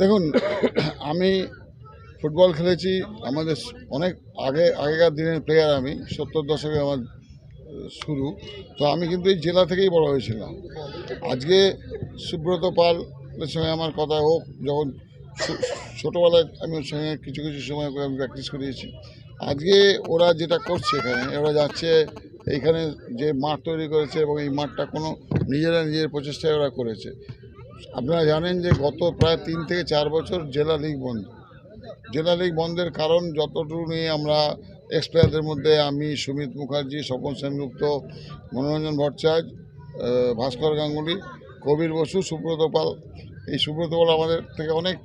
দেখুন, আমি ফুটবল খেলেছি, আমাদের অনেক আগে, আগেকার দিনের প্লেয়ার আমি, সত্তর দশকে আমার শুরু। তো আমি কিন্তু এই জেলা থেকেই বড় হয়েছিলাম। আজকে সুব্রত পালের সঙ্গে আমার কথা হোক, যখন ছোটোবেলায় আমি ওর সঙ্গে কিছু কিছু সময় করে আমি প্র্যাকটিস করিয়েছি। আজকে ওরা যেটা করছে এখানে, ওরা যাচ্ছে এইখানে যে মাঠ তৈরি করেছে এবং এই মাঠটা কোনো নিজেরা নিজের প্রচেষ্টায় ওরা করেছে। আপনারা জানেন যে গত প্রায় তিন থেকে চার বছর জেলা লিগ বন্ধ। জেলা লিগ বন্ধের কারণ যতটুকু নিয়ে আমরা এক্সপ্লেয়ারদের মধ্যে আমি, সুমিত মুখার্জি, স্বপন সেনগুপ্ত, মনোরঞ্জন ভট্টাচার্য ভাস্কর গাঙ্গুলি, কবির বসু, সুব্রত পাল, এই সুব্রত পাল আমাদের থেকে অনেক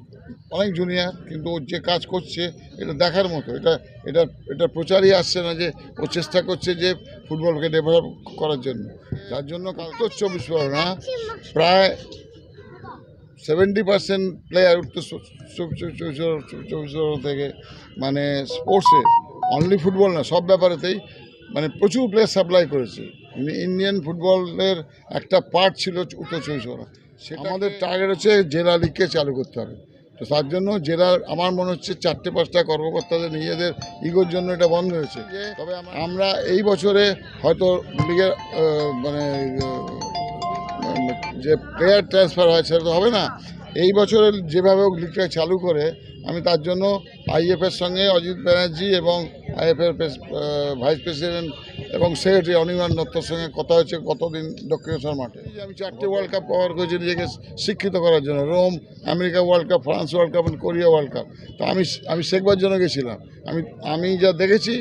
অনেক জুনিয়র কিন্তু ও যে কাজ করছে এটা দেখার মতো। এটা এটা এটা প্রচারই আসছে না যে ও চেষ্টা করছে যে ফুটবলকে ডেভেলপ করার জন্য। যার জন্য তো চব্বিশ পরগনা প্রায় সেভেন্টি পার্সেন্ট প্লেয়ার উত্তর চব্বিশ পরগনা থেকে মানে স্পোর্টসে অনলি ফুটবল না সব ব্যাপারেতেই মানে প্রচুর প্লেয়ার সাপ্লাই করেছে। ইন্ডি- ইন্ডিয়ান ফুটবলের একটা পার্ট ছিল উত্তর চব্বিশ পরগনা। সেটা আমাদের টার্গেট হচ্ছে জেলা লিগকে চালু করতে হবে। তো তার জন্য জেলার আমার মনে হচ্ছে চারটে পাঁচটা কর্মকর্তাদের নিজেদের ইগোর জন্য এটা বন্ধ হয়েছে। তবে আমরা- এই বছরে হয়তো লিগের মানে যে প্লেয়ার ট্রান্সফার হয় সেটা তো হবে না। এই বছরের যেভাবে লিগটা চালু করে আমি তার জন্য আইএফের সঙ্গে অজিত ব্যানার্জি এবং আইএফের ভাইস প্রেসিডেন্ট এবং সেক্রেটারি অনিমান দত্তর সঙ্গে কথা হয়েছে কতদিন দক্ষিণেশ্বর মাঠে? আমি চারটে ওয়ার্ল্ড কাপ কভার করেছি নিজেকে শিক্ষিত করার জন্য। Rome, America world cup France world cup Korea world cup তো আমি আমি শেখবার জন্য গেছিলাম। আমি আমি যা দেখেছি,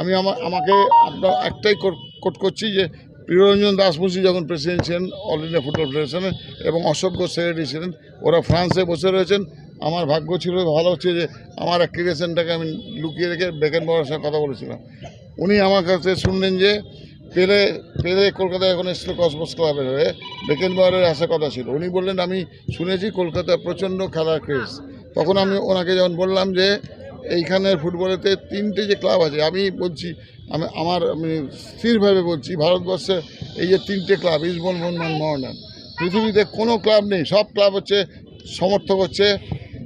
আমি আমার আমাকে আপনার একটাই কোট করছি যে প্রিয়রঞ্জন দাস মুন্সি যখন প্রেসিডেন্ট ছিলেন অল ইন্ডিয়া ফুটবল ফেডারেশনের এবং অশোক সেক্রেটারি ছিলেন, ওরা ফ্রান্সে বসে রয়েছেন। আমার ভাগ্য ছিল ভালো হচ্ছে যে আমার অ্যাক্টিভেশনটাকে আমি লুকিয়ে রেখে বেকেন বাবার সঙ্গে কথা বলেছিলাম। উনি আমার কাছে শুনলেন যে পেলে পেলে কলকাতায় এখন এসেছিল কসমোস ক্লাবের হয়ে। বেকেন বাওয়ারের আসার কথা ছিল। উনি বললেন, আমি শুনেছি কলকাতায় প্রচণ্ড খেলার ক্রেজ। তখন আমি ওনাকে যখন বললাম যে, এইখানের ফুটবলেতে তিনটে যে ক্লাব আছে, আমি বলছি, আমি, আমার, আমি স্থিরভাবে বলছি ভারতবর্ষে এই যে তিনটে ক্লাব ইস্টবল মোহনবাগান মোহনবাগান পৃথিবীতে কোনো ক্লাব নেই। সব ক্লাব হচ্ছে, সমর্থক হচ্ছে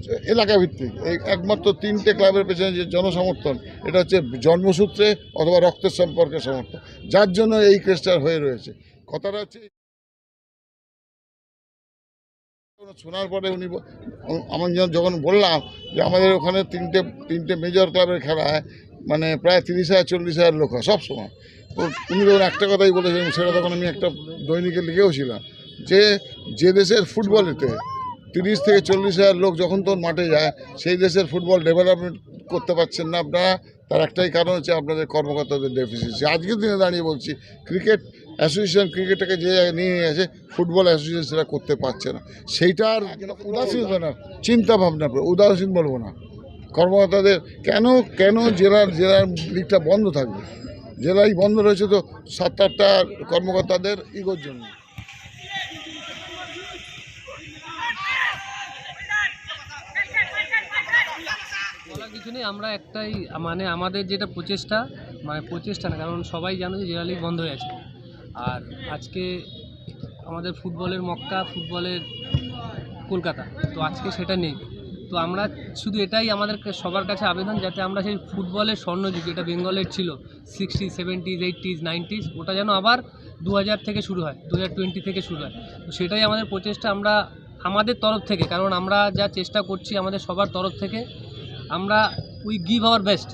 এলাকা ভিত্তিক একমাত্র তিনটে ক্লাবের পেছনে যে জনসমর্থন, এটা হচ্ছে জন্মসূত্রে অথবা রক্তের সম্পর্কে সমর্থন। যার জন্য এই ক্রেস্টার হয়ে রয়েছে। কথাটা হচ্ছে, শোনার পরে উনি ব- আমি যখন- বললাম যে আমাদের ওখানে তিনটে তিনটে মেজর ক্লাবের খেলায় মানে প্রায় তিরিশ হাজার, চল্লিশ হাজার লোক হয় সব সময়। তো উনি যখন একটা কথাই বলেছেন, সেটা তখন আমি একটা দৈনিকে লিখেও ছিলাম যে যে দেশের ফুটবলেতে তিরিশ থেকে চল্লিশ হাজার লোক যখন তখন মাঠে যায়, সেই দেশের ফুটবল ডেভেলপমেন্ট করতে পারছেন না আপনারা। তার একটাই কারণ হচ্ছে আপনাদের কর্মকর্তাদের ডেফিসিয়েন্সি আজকের দিনে দাঁড়িয়ে বলছি ক্রিকেট অ্যাসোসিয়েশন ক্রিকেটটাকে যে নিয়ে গেছে ফুটবল অ্যাসোসিয়েশন সেটা করতে পারছে না। সেইটার উদাসীন হবে না। চিন্তা ভাবনা উদাসীন বলব না। কর্মকর্তাদের কেন কেন জেলার জেলার লিগটা বন্ধ থাকবে? জেলায় বন্ধ রয়েছে তো সাত আটটা কর্মকর্তাদের ইগোর জন্য। কিছু আমরা একটাই মানে আমাদের যেটা প্রচেষ্টা মানে প্রচেষ্টা না, কারণ সবাই জানো যে জেলা লিগ বন্ধ হয়ে আছে। আর আজকে আমাদের ফুটবলের মক্কা, ফুটবলের কলকাতা, তো আজকে সেটা নেই। তো আমরা শুধু এটাই আমাদের সবার কাছে আবেদন যাতে আমরা সেই ফুটবলের স্বর্ণযুগ, যেটা বেঙ্গলের ছিল সিক্সটি সেভেন্টিজ এইটিজ নাইনটিজ ওটা যেন আবার দু হাজার থেকে শুরু হয় দু থেকে শুরু হয়। তো সেটাই আমাদের প্রচেষ্টা, আমরা আমাদের তরফ থেকে, কারণ আমরা যা চেষ্টা করছি আমাদের সবার তরফ থেকে আমরা উই গিভ আওয়ার বেস্ট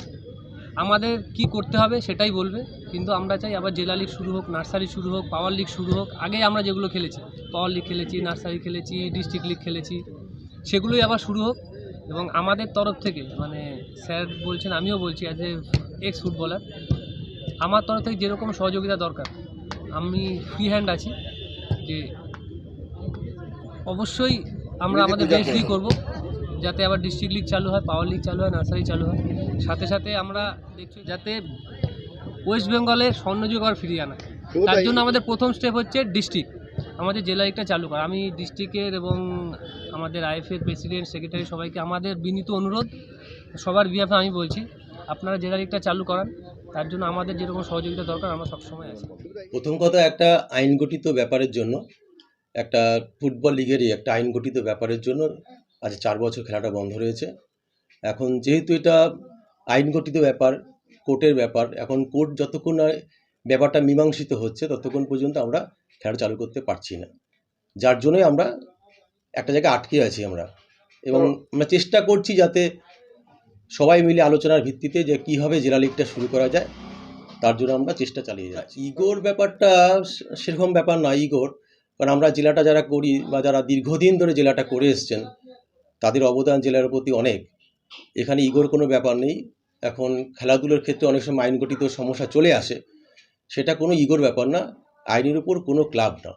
আমাদের কি করতে হবে সেটাই বলবে কিন্তু আমরা চাই আবার জেলা লিগ শুরু হোক নার্সারি শুরু হোক পাওয়ার লিগ শুরু হোক আগে আমরা যেগুলো খেলেছি পাওয়ার লিগ খেলেছি নার্সারি খেলেছি ডিস্ট্রিক্ট লিগ খেলেছি সেগুলোই আবার শুরু হোক। এবং আমাদের তরফ থেকে মানে স্যার বলছেন আমিও বলছি অ্যাজ এ এক্স ফুটবলার আমার তরফ থেকে যেরকম সহযোগিতা দরকার আমি ফ্রি হ্যান্ড আছি যে অবশ্যই আমরা আমাদের বেস্ট দিয়ে করব। যাতে আবার ডিস্ট্রিক্ট লিগ চালু হয় পাওয়ার লিগ চালু হয় নার্সারি চালু হয়। সাথে সাথে আমরা দেখছি যাতে ওয়েস্ট বেঙ্গলে স্বর্ণযুগ আবার ফিরিয়ে আনা। তার জন্য আমাদের প্রথম স্টেপ হচ্ছে ডিস্ট্রিক্ট আমাদের জেলা লিগটা চালু করা। আমি ডিস্ট্রিক্টের এবং আমাদের আইএফের প্রেসিডেন্ট সেক্রেটারি সবাইকে আমাদের বিনীত অনুরোধ। সবার বিহাফে আমি বলছি আপনারা জেলা লিগটা চালু করান। তার জন্য আমাদের যেরকম সহযোগিতা দরকার আমরা সবসময় আছি। প্রথম কথা একটা আইনগঠিত ব্যাপারের জন্য একটা ফুটবল লিগেরই একটা আইনগঠিত ব্যাপারের জন্য আজ চার বছর খেলাটা বন্ধ রয়েছে। এখন যেহেতু এটা আইনগঠিত ব্যাপার কোর্টের ব্যাপার এখন কোর্ট যতক্ষণ না ব্যাপারটা মীমাংসিত হচ্ছে ততক্ষণ পর্যন্ত আমরা খেলা চালু করতে পারছি না। যার জন্যই আমরা একটা জায়গায় আটকে আছি আমরা। এবং আমরা চেষ্টা করছি যাতে সবাই মিলে আলোচনার ভিত্তিতে যে কীভাবে জেলা লিগটা শুরু করা যায় তার জন্য আমরা চেষ্টা চালিয়ে যাচ্ছি। ইগোর ব্যাপারটা সেরকম ব্যাপার না ইগোর। কারণ আমরা জেলাটা যারা করি বা যারা দীর্ঘদিন ধরে জেলাটা করে এসছেন তাদের অবদান জেলার প্রতি অনেক। এখানে ইগোর কোনো ব্যাপার নেই। এখন খেলাধুলোর ক্ষেত্রে অনেক সময় আইনগঠিত সমস্যা চলে আসে। সেটা কোনো ইগোর ব্যাপার না। আইনের উপর কোনো ক্লাব না।